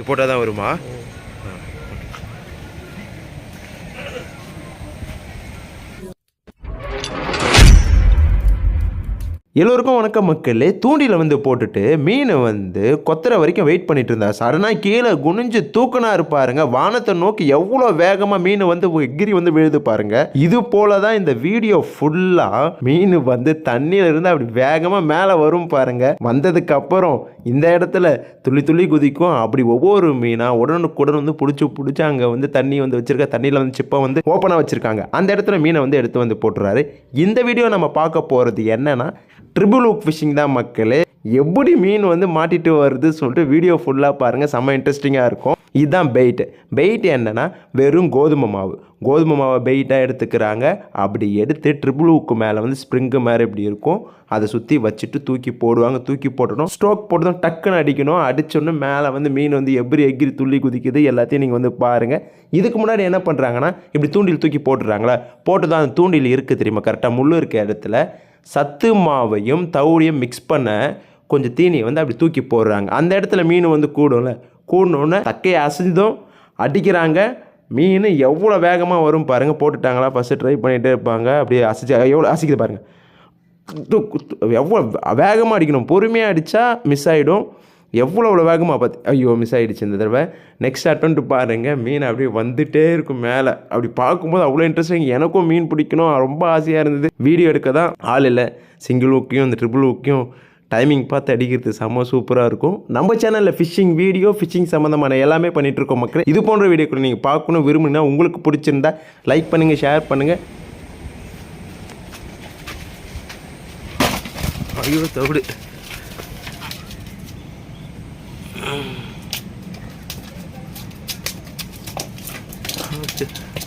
இது போட்டால் தான் வருமா? எல்லோருக்கும் வணக்கம் மக்களே. தூண்டில வந்து போட்டுட்டு மீனை வந்து கொத்துற வரைக்கும் வெயிட் பண்ணிட்டு இருந்தா. சடனா கீழே குனிஞ்சு தூக்கினா இருப்பாருங்க. வானத்தை நோக்கி எவ்வளோ வேகமாக மீன் வந்து எகிரி வந்து விழுது பாருங்க. இது போல தான் இந்த வீடியோ ஃபுல்லாக மீன் வந்து தண்ணியில இருந்து அப்படி வேகமாக மேலே வரும் பாருங்க. வந்ததுக்கு அப்புறம் இந்த இடத்துல துள்ளி துள்ளி குதிக்கும். அப்படி ஒவ்வொரு மீனாக உடனுக்குடன் வந்து பிடிச்சி பிடிச்சி அங்கே வந்து தண்ணி வந்து வச்சிருக்க தண்ணியில் வந்து சிப்பை வந்து ஓப்பனாக வச்சுருக்காங்க. அந்த இடத்துல மீனை வந்து எடுத்து வந்து போட்டுறாரு. இந்த வீடியோ நம்ம பார்க்க போகிறது என்னன்னா ட்ரிபிள் ஹூக் ஃபிஷிங் தான் மக்களே. எப்படி மீன் வந்து மாட்டிட்டு வருது சொல்லிட்டு வீடியோ ஃபுல்லாக பாருங்கள் செம்ம இன்ட்ரெஸ்டிங்காக இருக்கும். இதுதான் பெயிட் பெயிட் என்னென்னா வெறும் கோதுமை மாவு. கோதுமை மாவை பெயிட்டாக எடுத்துக்கிறாங்க. அப்படி எடுத்து ட்ரிபிள் ஹூக்கு மேலே வந்து ஸ்ப்ரிங்கு மாதிரி இப்படி இருக்கும். அதை சுற்றி வச்சுட்டு தூக்கி போடுவாங்க. தூக்கி போட்டணும் ஸ்ட்ரோக் போட்டதும் டக்குன்னு அடிக்கணும். அடிச்சோன்னு மேலே வந்து மீன் வந்து எப்படி எகிரி துள்ளி குதிக்குது எல்லாத்தையும் நீங்கள் வந்து பாருங்கள் இதுக்கு முன்னாடி என்ன பண்ணுறாங்கன்னா இப்படி தூண்டில் தூக்கி போட்டுறாங்களா. போட்டு தான் அந்த தூண்டில் இருக்குது தெரியுமா? கரெக்டாக முள்ளு இருக்க இடத்துல. சத்து மாவையும் தவுடையும் மிக்ஸ் பண்ண கொஞ்சம் தீனியை வந்து அப்படி தூக்கி போடுறாங்க. அந்த இடத்துல மீன் வந்து கூடும்ல? கூடணுன்னு தக்கையை அசைஞ்சதும் அடிக்கிறாங்க. மீன் எவ்வளோ வேகமாக வரும் பாருங்கள் போட்டுட்டாங்களா? ஃபஸ்ட்டு ட்ரை பண்ணிகிட்டே இருப்பாங்க. அப்படியே அசைச்சு எவ்வளோ அசைக்குது பாருங்கள் எவ்வளோ வேகமாக அடிக்கணும். பொறுமையாக அடித்தா மிஸ் ஆகிடும் எவ்வளோ அவ்வளோ வேகமாக பார்த்து ஐயோ மிஸ் ஆகிடுச்சு இந்த தடவை. நெக்ஸ்ட் அட்டன்ட் பாருங்கள் மீன் அப்படியே வந்துட்டே இருக்கும் மேலே. அப்படி பார்க்கும்போது அவ்வளோ இன்ட்ரெஸ்டிங் எனக்கும் மீன் பிடிக்கணும். ரொம்ப ஆசையாக இருந்தது. வீடியோ எடுக்க தான் ஆள் இல்லை. சிங்கிள் ஊக்கையும் இந்த ட்ரிபிள் ஊக்கையும் டைமிங் பார்த்து அடிக்கிறது செம்ம சூப்பராக இருக்கும். நம்ம சேனலில் ஃபிஷிங் வீடியோ ஃபிஷிங் சம்மந்தமான எல்லாமே பண்ணிகிட்ருக்கோம் இருக்கோம் மக்கள். இது போன்ற வீடியோக்களை நீங்கள் பார்க்கணும் விரும்புனா உங்களுக்கு பிடிச்சிருந்தா லைக் பண்ணுங்கள் ஷேர் பண்ணுங்கள் ஐயோ தவிடு. 아, 진짜.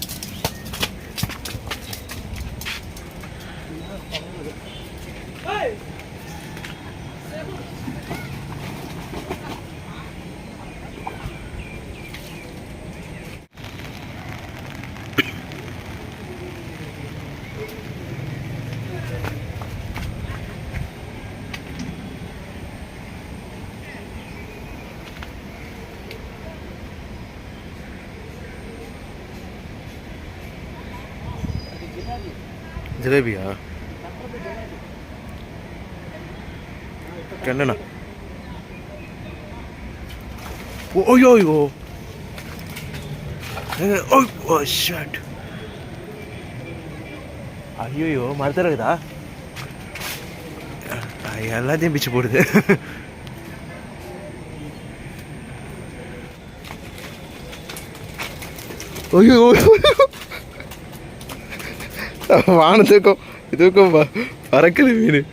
ஜிலேபியா கண்ணனா ஓயோ ஐயோ ஓ ஷாட் ஐயோ மரத்தில் இருக்குதா அஹ், எல்லாத்தையும் பிச்சு போடுது ஐயோ வானத்துக்கும் இதுக்கும் ப- பறக்குது மீன்.